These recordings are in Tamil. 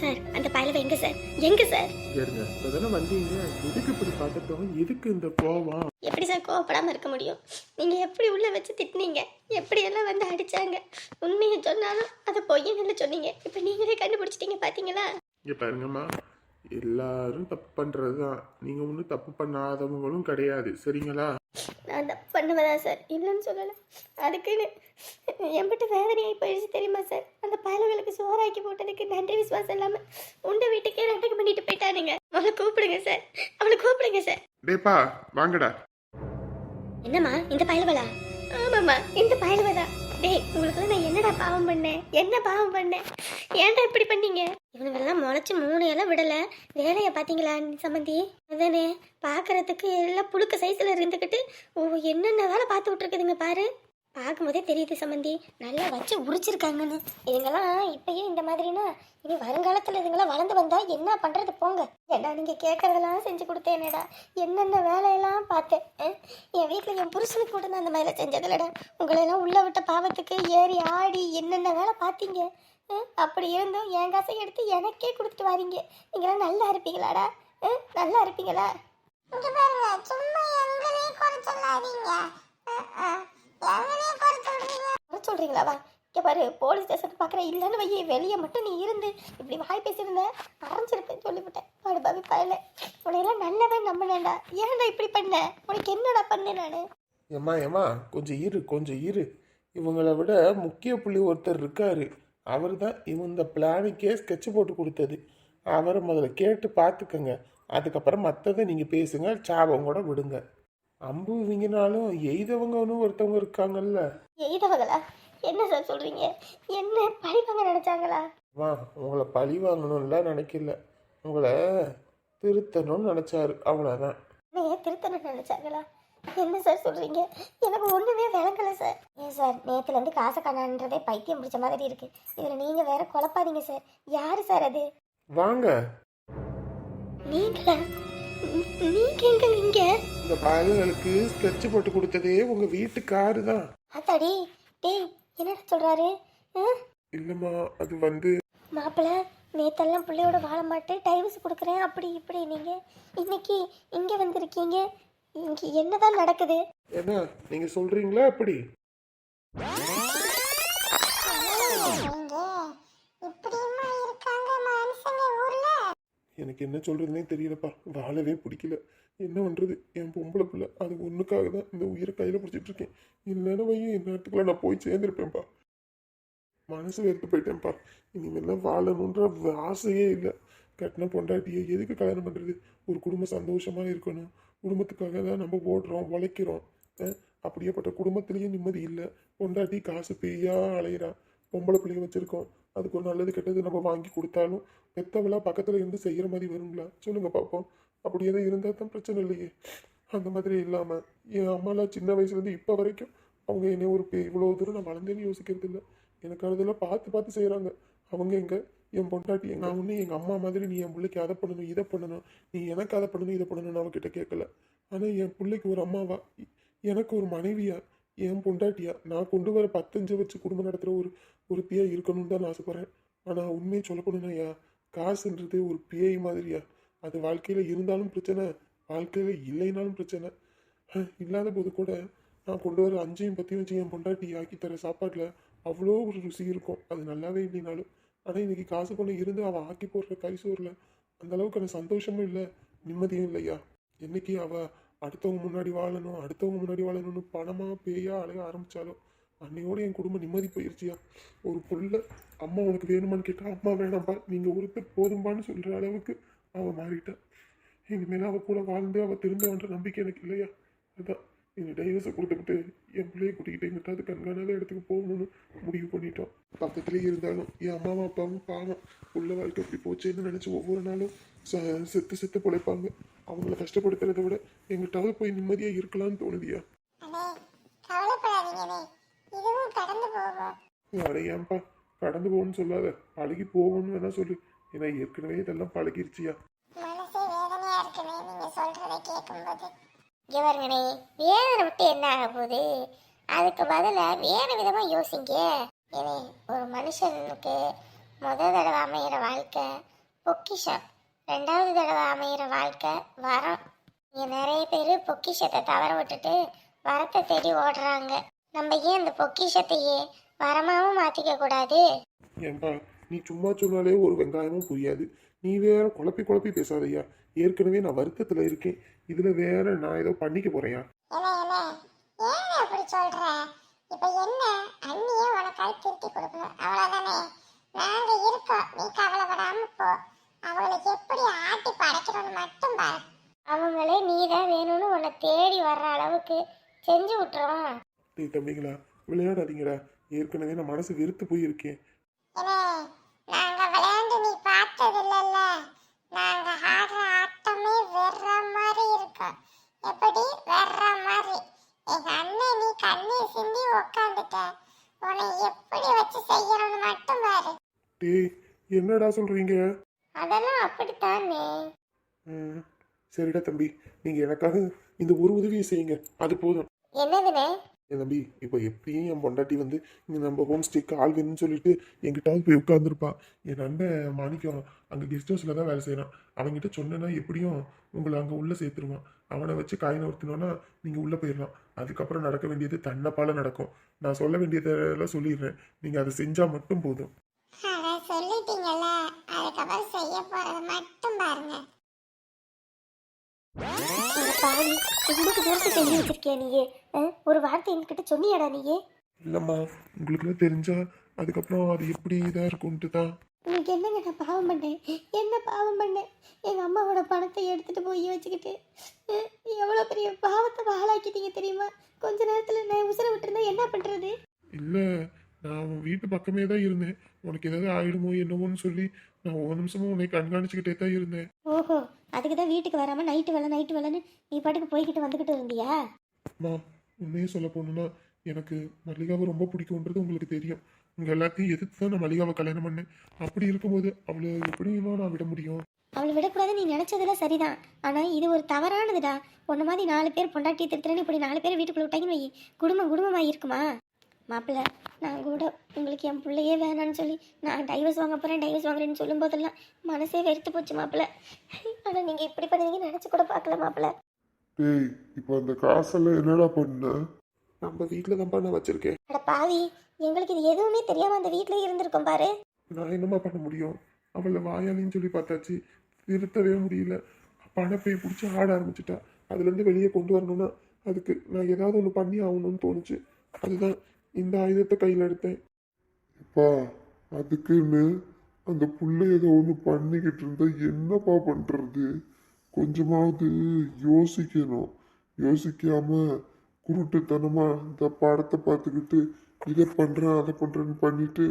சார் அந்த பயலவை எங்க சார்? எங்க சார்? இருங்க. இப்பதானே வந்தீங்க. எதுக்கு இப்படி பார்த்துட்டோம் எதுக்கு இந்த கோவம்? எப்படி சார் கோவப்படாம இருக்க முடியும்? நீங்க எப்படி உள்ள வச்சு திட்டினீங்க? எப்படி எல்லாம் வந்து அடிச்சாங்க? உண்மையை சொன்னாலும் அதை பொய்யன்னு சொன்னீங்க. இப்ப நீங்களே கண்டுபிடிச்சிட்டீங்க பாத்தீங்களா? இங்க பாருங்கம்மா. எல்லாரும் தப்பு பண்றது தான் நீங்க ஒன்றும் தப்பு பண்ணாதவங்களும் கிடையாது. சரிங்களா? நான் தப்பு பண்ணுவதா சார் இல்லைன்னு சொல்லலை. அதுக்குன்னு என்கிட்ட வேதனையாகி போயிடுச்சு தெரியுமா சார்? அந்த பயலுகளுக்கு சோறாக்கி போட்டதுக்கு நன்றி விசுவாசம் இல்லாமல் உண்ட வீட்டுக்கே ரெண்டுக்கு பண்ணிட்டு போயிட்டானுங்க. அவளை கூப்பிடுங்க சார். அவளை கூப்பிடுங்க சார். டேப்பா வாங்கடா. என்னம்மா இந்த பயலுவலா ஆமாம்மா இந்த பயலுவதா டேய் உங்களுக்கு நான் என்னடா பாவம் பண்ணேன்? என்ன பாவம் பண்ணேன்? ஏன்டா இப்படி பண்ணீங்க? இவனுங்கெல்லாம் மூணு இலை விடலை. வேலையை பார்த்தீங்களா சம்மந்தி அதானே பார்க்கறதுக்கு எல்லாம் புழுக்க சைஸில் இருந்துக்கிட்டு ஓ என்னென்ன வேலை பார்த்து விட்ருக்குதுங்க பாரு. பார்க்கும்போதே தெரியுது சம்மந்தி நல்லா வச்சு உரிச்சிருக்காங்கன்னு. இதுங்கெல்லாம் இப்பயே இந்த மாதிரினா இனி வருங்காலத்தில் இதுங்களாம் வளர்ந்து வந்தால் என்ன பண்ணுறது போங்க. ஏடா நீங்கள் கேட்குறதெல்லாம் செஞ்சு கொடுத்தேனேடா. என்னென்ன வேலையெல்லாம் பார்த்தேன் என் வீட்டில் என் புருஷனுக்கு கூட நான் அந்த மாதிரிலாம் செஞ்சதில்லடா. உங்களெல்லாம் உள்ளே விட்ட பாவத்துக்கு ஏறி ஆடி என்னென்ன வேலை பார்த்தீங்க? அப்படி இருந்தும் என் காசை எடுத்து எனக்கே கொடுத்துட்டு வாரீங்க. நீங்களாம் நல்லா இருப்பீங்களாடா? நல்லா இருப்பீங்களா? இங்க பாருங்க சும்மா எங்களே குறை சொல்லாதீங்க. எங்களே குறை சொல்றீங்க. வர சொல்றீங்களா? வா இங்க பாரு போலீஸ் ஸ்டேஷன் பார்க்குற இல்லைன்னு வையே வெளியே மட்டும் நீ இருந்து. இப்படி வாய் பேசியிருந்த அரைஞ்சிருப்பேன் சொல்லிவிட்டேன். பாடு பாவி பயல. உன்னையெல்லாம் நல்லவன் நம்பினேன்டா. ஏன்டா இப்படி பண்ண? உனக்கு என்னடா பண்ணேன் நான்? ஏம்மா ஏம்மா கொஞ்சம் இரு கொஞ்சம் இரு. இவங்களை விட முக்கிய புள்ளி ஒருத்தர் இருக்காரு. அவர் தான் இந்த பிளானுக்கே ஸ்கெட்ச் போட்டு கொடுத்தது. அவரை முதல்ல கேட்டு பார்த்துக்கங்க. அதுக்கப்புறம் மற்றதை நீங்கள் பேசுங்க சாபம் கூட விடுங்க. அம்பு இவங்கனாலும் எய்தவங்கன்னு ஒருத்தவங்க இருக்காங்கல்ல? எய்தவங்களா? என்ன சார் சொல்றீங்க? என்ன பழிப்பாங்க நினைச்சாங்களா? அம்மா உங்களை பழி வாங்கணும்லாம் நினைக்கல. உங்களை திருத்தணும்னு நினச்சாரு. அவ்வளோதான் நீங்க திருத்தணும் நினைச்சாங்களா? என்ன சார் சொல்றீங்க? எனக்கு ஒண்ணுமே விளங்கல சார். ஏன் சார் நேத்துல இருந்து காசை காணான்றதே பைத்தியம் பிடிச்ச மாதிரி இருக்கு. இதுல நீங்க வேற குழப்பாதீங்க சார். யாரு சார் அது? வாங்க. நீங்களா? நீங்க எங்க இங்க? இந்த பயல்களுக்கு ஸ்கெட்ச் போட்டு கொடுத்ததே உங்கள் வீட்டுக்காரு தான் அத்தாடி டேய் என்னடா சொல்றாரு? இல்லைம்மா அது வந்து மாப்பிள்ள நேத்தெல்லாம் பிள்ளையோட வாழ மாட்டேன் டைவர்ஸ் கொடுக்குறேன் அப்படி இப்படி நீங்க இன்னைக்கு இங்க வந்திருக்கீங்க. இங்க என்னதான் நடக்குது? என்ன நீங்க சொல்றீங்களா அப்படி எனக்கு என்ன சொல்றதுனே தெரியலப்பா. வாழவே பிடிக்கல. என்ன பண்றது? என் பொம்பளை பிள்ளை. அது ஒண்ணுக்காக தான் இந்த உயிரை கையில பிடிச்சிட்டு இருக்கேன். இல்லைன்னா வையும் இந்த நேரத்துக்குள்ள நான் போய் சேர்ந்திருப்பேன்ப்பா. மனசு வெறுத்து போயிட்டேன்ப்பா. இனிமேலாம் வாழணுன்ற ஆசையே இல்லை. கட்டின பொண்டாட்டியை எதுக்கு கல்யாணம் பண்ணுறது ஒரு குடும்பம் சந்தோஷமாக இருக்கணும். குடும்பத்துக்காக தான் நம்ம ஓடுறோம் உழைக்கிறோம். அப்படியேப்பட்ட குடும்பத்திலேயும் நிம்மதி இல்லை. பொண்டாட்டி காசு பெய்யா அலையிறா. பொம்பளை பிள்ளைங்க வச்சுருக்கோம். அதுக்கு ஒரு நல்லது கெட்டது நம்ம வாங்கி கொடுத்தாலும் பெத்தவளாக பக்கத்தில் இருந்து செய்கிற மாதிரி வருங்களா சொல்லுங்கள் பார்ப்போம் அப்படி எதுவும் இருந்தால் தான் பிரச்சனை இல்லையே. அந்த மாதிரி இல்லாமல் என் அம்மாலாம் சின்ன வயசுலேருந்து இப்போ வரைக்கும் அவங்க என்னை ஒரு இவ்வளோ தூரம் நான் வளர்ந்தேன்னு யோசிக்கிறது இல்லை எனக்கு அதெல்லாம் பார்த்து பார்த்து செய்கிறாங்க அவங்க எங்க? என் பொண்டாட்டி நான் ஒன்று எங்கள் அம்மா மாதிரி நீ என் பிள்ளைக்கு அதை பண்ணணும் இதை பண்ணணும். நீ எனக்கு அதை பண்ணணும் இதை பண்ணணும்னு அவகிட்ட கேட்கல. ஆனால் என் பிள்ளைக்கு ஒரு அம்மாவா? எனக்கு ஒரு மனைவியா? என் பொண்டாட்டியா? நான் கொண்டு வர பத்தஞ்சு வச்சு குடும்பம் நடத்துகிற ஒரு ஒருத்தியா இருக்கணும்னு தான் நான் ஆசைப்பட்றேன். ஆனால் உண்மையை சொல்ல போனேன்னா காசுன்றது ஒரு பேய் மாதிரியா? அது வாழ்க்கையில் இருந்தாலும் பிரச்சனை வாழ்க்கையில் இல்லைனாலும் பிரச்சனை. இல்லாத போது கூட நான் கொண்டு வர அஞ்சையும் பத்தையும் வச்சு என் பொண்டாட்டி ஆக்கி தர சாப்பாட்டில் அவ்வளோ ஒரு ருசி இருக்கும். அது நல்லாவே இல்லைனாலும். ஆனால் இன்னைக்கு காசு கொண்டு இருந்து அவள் ஆக்கி போடுற கைசோரில் அந்த அளவுக்கு எனக்கு சந்தோஷமும் இல்லை நிம்மதியும் இல்லையா? என்னைக்கு அவள் அடுத்தவங்க முன்னாடி வாழணும் அடுத்தவங்க முன்னாடி வாழணும்னு பணமாக பேயா அலைய ஆரம்பித்தாலும் அன்னையோட என் குடும்பம் நிம்மதி போயிருச்சியா? ஒரு பொருளை அம்மா உனக்கு வேணுமான்னு கேட்டால் அம்மா வேணாம்ப்பா நீங்கள் ஒருத்தர் போதும்பான்னு சொல்கிற அளவுக்கு அவள் மாறிட்டான் இனிமேல் அவள் கூட வாழ்ந்து அவள் திருந்தவன்ற நம்பிக்கை எனக்கு இல்லையா? அதுதான் இந்த டைவர்ஸை கொடுத்துக்கிட்டு என் பிள்ளைய கூட்டிக்கிட்டு எங்கிட்டாவது கண்காணாத இடத்துக்கு போகணும்னு முடிவு பண்ணிட்டோம். பக்கத்துலேயே இருந்தாலும் என் அம்மாவும் அப்பாவும் பாவம். உள்ள வாழ்க்கை இப்படி போச்சேன்னு நினச்சி ஒவ்வொரு நாளும் ச- செத்து செத்து பிழைப்பாங்க. அவங்கள கஷ்டப்படுத்துறதை விட எங்கிட்டாவது போய் நிம்மதியாக இருக்கலாம்னு தோணுதியா? அட ஏன்பா கடந்து போகணும்னு சொல்லாத. பழகி போகணும்னு வேணா சொல்லு. ஏன்னா ஏற்கனவே இதெல்லாம் பழகிருச்சியா? மனசே வேதனையா இருக்குண்ணே நீங்க சொல்றதை கேட்கும்போது இங்க வேதனை விட்டு என்ன ஆக போகுது? அதுக்கு பதிலாக வேறு விதமாக யோசிங்க. ஏனே ஒரு மனுஷனுக்கு முதல் தடவை அமையிற வாழ்க்கை பொக்கிஷம். ரெண்டாவது தடவை அமையிற வாழ்க்கை வரம். இங்கே நிறைய பேர் பொக்கிஷத்தை தவற விட்டுட்டு வரத்தை தேடி ஓடுறாங்க. நம்ம ஏன் இந்த பொக்கிஷத்தையே வரமாகவும் மாற்றிக்க கூடாது? ஏன்பா நீ சும்மா சொன்னாலே ஒரு வெங்காயமும் புரியாது. நீ வேற குழப்பி குழப்பி பேசாதையா ஏற்கனவே நான் வருத்தத்தில் இருக்கேன். இதில் வேற நான் ஏதோ பண்ணிக்க சொல்ற? இப்ப என்ன? அண்ணியே உனக்காக திருத்தி கொடுக்கணும். அவ்வளவுதானே? நாங்க இருக்கோம் நீ கவலைப்படாம போ. அவங்களுக்கு எப்படி ஆட்டி படைக்கணும்னு மட்டும் பாரு. அவங்களே நீ தான் வேணும்னு உன்னை தேடி வர்ற அளவுக்கு செஞ்சு விட்டுருவோம் டேய் தம்பிங்களா விளையாடாதீங்கடா. ஏற்கனவே நான் மனசு வெறுத்து போயிருக்கேன். நாங்க விளையாண்டு நீ பார்த்தது இல்லைல்ல நாங்க ஆடுற ஆட்டமே வெற மாதிரி எப்படி வெற மாதிரி? எங்க அண்ணன் நீ கண்ணீர் சிந்தி உக்காந்துட்ட. உன்னை எப்படி வச்சு செய்யணும்னு மட்டும் பாரு. டேய் என்னடா சொல்றீங்க? அதெல்லாம் அப்படித்தானே. ம், சரிடா தம்பி. நீங்க எனக்காக இந்த ஒரு உதவியை செய்யுங்க. அது போதும். என்னதுனே? என் தம்பி இப்போ எப்படியும் என் பொண்டாட்டி வந்து இங்கே நம்ம ஹோம் ஸ்டேக்கு ஆள் வேணும்னு சொல்லிட்டு எங்கிட்டாவது போய் உட்காந்துருப்பா என் நண்பன் மாணிக்கம் அங்கே கெஸ்ட் ஹவுஸில் தான் வேலை செய்கிறான் அவன்கிட்ட சொன்னேன்னா எப்படியும் உங்களை அங்கே உள்ளே சேர்த்துருவான். அவனை வச்சு காயினை ஒருத்தினோன்னா நீங்கள் உள்ளே போயிடலாம். அதுக்கப்புறம் நடக்க வேண்டியது தன்னப்பால நடக்கும். நான் சொல்ல வேண்டியதெல்லாம் சொல்லிடுறேன். நீங்கள் அதை செஞ்சால் மட்டும் போதும். சொல்லிட்டீங்கல்ல. அதுக்கப்புறம் செய்ய போறது மட்டும் பாருங்க. உங்களுக்கு தூரத்து செஞ்சு வச்சிருக்கியா நீயே? ஆ? ஒரு வார்த்தை என்கிட்ட சொன்னியாடா நீயே? இல்லைம்மா உங்களுக்குலாம் தெரிஞ்சா அதுக்கப்புறம் அது எப்படி இதாக இருக்கும்ட்டு தான் உங்களுக்கு என்னங்க நான் பாவம் பண்ணேன்? என்ன பாவம் பண்ணேன்? எங்கள் அம்மாவோட பணத்தை எடுத்துகிட்டு போய் வச்சுக்கிட்டு எவ்வளோ பெரிய பாவத்தை வாழாக்கிட்டீங்க தெரியுமா? கொஞ்ச நேரத்தில் நான் உசுர விட்டுருந்தா என்ன பண்ணுறது இல்லை நான் உன் வீட்டு பக்கமே தான் இருந்தேன். உனக்கு ஏதாவது ஆயிடுமோ என்னமோன்னு சொல்லி நான் ஒவ்வொரு நிமிஷமும் உன்னை கண்காணிச்சுக்கிட்டே தான் இருந்தேன். ஓஹோ அதுக்கு தான் வீட்டுக்கு வராமல் நைட்டு வேலை நைட்டு வேலைன்னு நீ பாட்டுக்கு போய்கிட்டு வந்துக்கிட்டு இருந்தியா? அம்மா உண்மையே சொல்ல போகணுன்னா எனக்கு மல்லிகாவை ரொம்ப பிடிக்கும்ன்றது உங்களுக்கு தெரியும். உங்கள் எல்லாத்தையும் எதிர்த்து தான் நான் கல்யாணம் பண்ணேன்? அப்படி இருக்கும்போது அவளை எப்படியுமா நான் விட முடியும்? அவளை விடக்கூடாது நீ நினச்சதெல்லாம் சரிதான். ஆனால் இது ஒரு தவறானதுடா. உன்ன மாதிரி நாலு பேர் பொண்டாட்டி திருத்துறேன்னு இப்படி நாலு பேர் வீட்டுக்குள்ள விட்டாங்கன்னு வை. குடும்பம் குடும்பமாக இருக்குமா? மாப்பிள்ளை நான் கூட உங்களுக்கு என் பிள்ளையே வேணான்னு சொல்லி நான் டைவர்ஸ் வாங்க போகிறேன் டைவர்ஸ் வாங்குறேன்னு சொல்லும் போதெல்லாம் மனசே வெறுத்து போச்சு மாப்பிள்ளை. ஆனால் நீங்கள் இப்படி பண்ணுவீங்கன்னு நினச்சி கூட பார்க்கல மாப்பிள்ளை. டேய் இப்போ அந்த காசெல்லாம் என்னடா பண்ண? நம்ம வீட்டில் தான்ப்பா நான் வச்சுருக்கேன். அட பாவி எங்களுக்கு இது எதுவுமே தெரியாமல் அந்த வீட்டிலே இருந்திருக்கோம் பாரு. நான் என்னம்மா பண்ண முடியும்? அவளை வாயாலின்னு சொல்லி பார்த்தாச்சு. திருத்தவே முடியல. பணப்பையை பிடிச்சி ஆட ஆரம்பிச்சிட்டா. அதுலேருந்து வெளியே கொண்டு வரணும்னா அதுக்கு நான் ஏதாவது ஒன்று பண்ணி ஆகணும்னு தோணுச்சு. அதுதான் இந்த ஆயுதத்தை கையில் எடுத்தேன். அப்பா அதுக்குன்னு அந்த புள்ள ஏதோ ஒன்று பண்ணிக்கிட்டு இருந்தா என்னப்பா பண்ணுறது கொஞ்சமாவது யோசிக்கணும். யோசிக்காம குருட்டுத்தனமாக இந்த படத்தை பார்த்துக்கிட்டு இதை பண்ணுறேன் அதை பண்ணுறேன்னு பண்ணிட்டு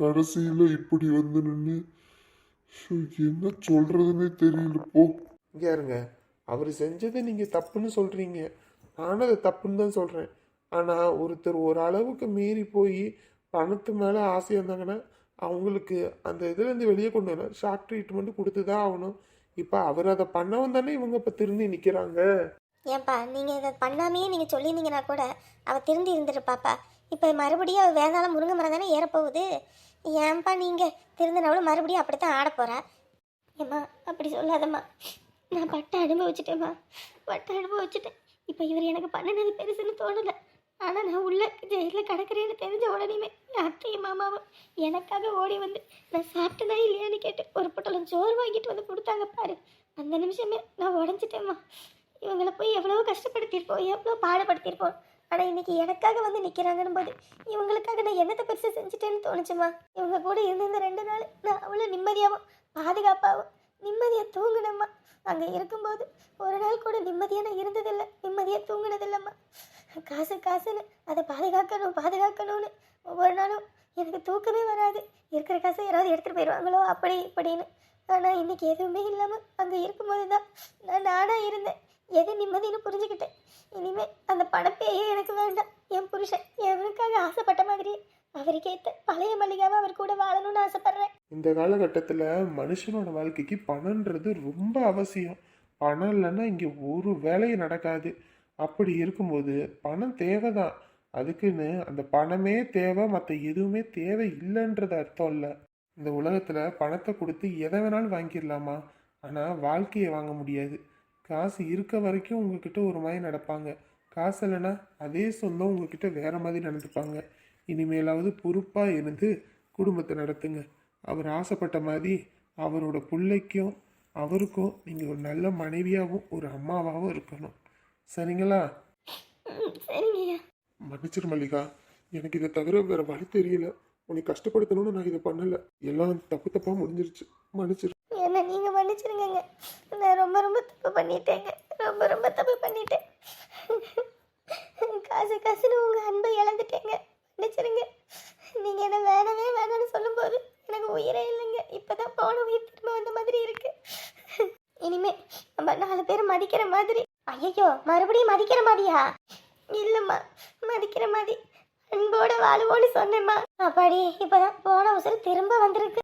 கடைசியில் இப்படி வந்து நின்று என்ன சொல்கிறதுனே தெரியல போ. இங்க இருங்க. அவர் செஞ்சதை நீங்கள் தப்புன்னு சொல்கிறீங்க நானும் அதை தப்புன்னு தான் சொல்கிறேன் ஆனால் ஒருத்தர் ஒரு அளவுக்கு மீறி போய் பணத்து மேலே ஆசையாக இருந்தாங்கன்னா அவங்களுக்கு அந்த இதுலேருந்து வெளியே கொண்டு வரலாம் ஷாக் ட்ரீட்மெண்ட் கொடுத்து தான் ஆகணும். இப்போ அவர் அதை பண்ணவன் தானே இவங்க இப்போ திரும்பி நிற்கிறாங்க ஏன்பா நீங்கள் இதை பண்ணாமையே நீங்கள் சொல்லியிருந்தீங்கன்னா கூட அவள் திருந்தி இருந்துருப்பாப்பா. இப்போ மறுபடியும் அவள் வேதாளம் முருங்கை மரம் தானே ஏறப்போகுது ஏன்பா நீங்கள் திருந்தினவளும் மறுபடியும் அப்படித்தான் ஆட போகிறா ஏம்மா அப்படி சொல்லாதம்மா. நான் பட்டை அனுபவிச்சிட்டேம்மா. பட்டை அனுபவிச்சிட்டேன். இப்போ இவர் எனக்கு பண்ணினது பெருசுன்னு தோணலை. ஆனால் நான் உள்ள ஜெயிலில் கிடக்கிறேன்னு தெரிஞ்ச உடனேமே என் அத்தையும் மாமாவும் எனக்காக ஓடி வந்து நான் சாப்பிட்டதா இல்லையான்னு கேட்டு ஒரு பொட்டலம் சோறு வாங்கிட்டு வந்து கொடுத்தாங்க பாரு. அந்த நிமிஷமே நான் உடஞ்சிட்டேம்மா. இவங்களை போய் எவ்வளோ கஷ்டப்படுத்தியிருப்போம் எவ்வளோ பாடுபடுத்தியிருப்போம். ஆனால் இன்றைக்கி எனக்காக வந்து நிற்கிறாங்கன்னு போது இவங்களுக்காக நான் என்னத்தை பெருசாக செஞ்சுட்டேன்னு தோணுச்சுமா? இவங்க கூட இருந்த ரெண்டு நாள் நான் அவ்வளோ நிம்மதியாகவும் பாதுகாப்பாகவும் நிம்மதியாக தூங்கினம்மா. அங்கே இருக்கும்போது ஒரு நாள் கூட நிம்மதியாக நான் இருந்ததில்லை நிம்மதியாக தூங்கினதில்லைம்மா. காசு காசுன்னு அதை பாதுகாக்கணும் பாதுகாக்கணும்னு ஒவ்வொரு நாளும் எனக்கு தூக்கமே வராது. இருக்கிற காசை யாராவது எடுத்துகிட்டு போயிடுவாங்களோ அப்படி இப்படின்னு. ஆனால் இன்றைக்கி எதுவுமே இல்லாமல் அங்கே இருக்கும்போது தான் நான் நானாக இருந்தேன். எது நிம்மதின்னு புரிஞ்சுக்கிட்டேன் இனிமே அந்த பணப்பேயே எனக்கு வேண்டாம். என் புருஷன் எவனுக்காக ஆசைப்பட்ட மாதிரி அவருக்கேத்த பழைய மல்லிகாவை அவர் கூட வாழணும்னு ஆசைப்படுறேன். இந்த காலகட்டத்தில் மனுஷனோட வாழ்க்கைக்கு பணன்றது ரொம்ப அவசியம். பணம் இல்லைன்னா இங்கே ஒரு வேலையும் நடக்காது. அப்படி இருக்கும்போது பணம் தேவை தான் அதுக்குன்னு அந்த பணமே தேவை மற்ற எதுவுமே தேவை இல்லைன்றது அர்த்தம் இல்லை. இந்த உலகத்தில் பணத்தை கொடுத்து எதை வேணாலும் வாங்கிடலாமா? ஆனால் வாழ்க்கையை வாங்க முடியாது. காசு இருக்க வரைக்கும் உங்ககிட்ட ஒரு மாதிரி நடப்பாங்க. காசு இல்லைன்னா அதே சொந்தம் உங்ககிட்ட வேற மாதிரி நடந்துப்பாங்க. இனிமேலாவது பொறுப்பாக இருந்து குடும்பத்தை நடத்துங்க. அவர் ஆசைப்பட்ட மாதிரி அவரோட பிள்ளைக்கும் அவருக்கும் நீங்கள் ஒரு நல்ல மனைவியாகவும் ஒரு அம்மாவாகவும் இருக்கணும். சரிங்களா? மன்னிச்சிரு மல்லிகா. எனக்கு இதை தவிர வேற வழி தெரியல. உன்னை கஷ்டப்படுத்தணும்னு நான் இதை பண்ணல. எல்லாம் தப்பு தப்பா முடிஞ்சிருச்சு. மன்னிச்சிரு. என்ன நீங்கள் மன்னிச்சிருங்கங்க. நான் ரொம்ப ரொம்ப தப்பு பண்ணிட்டேங்க. ரொம்ப ரொம்ப தப்பு பண்ணிட்டேன். காசு காசுன்னு உங்கள் அன்பை இழந்துட்டேங்க. மன்னிச்சிருங்க. நீங்கள் என்ன வேணவே வேணாம்னு சொல்லும்போது எனக்கு உயிரே இல்லைங்க. இப்போ தான் போன உயிர் திரும்ப வந்த மாதிரி இருக்கு. இனிமே நம்ம நாலு பேர் மதிக்கிற மாதிரி. ஐயோ மறுபடியும் மதிக்கிற மாதிரியா? இல்லைம்மா மதிக்கிற மாதிரி. அன்போட வாழுவோன்னு சொன்னேம்மா. அப்பாடி இப்போதான் போன உசல் திரும்ப வந்திருக்கு.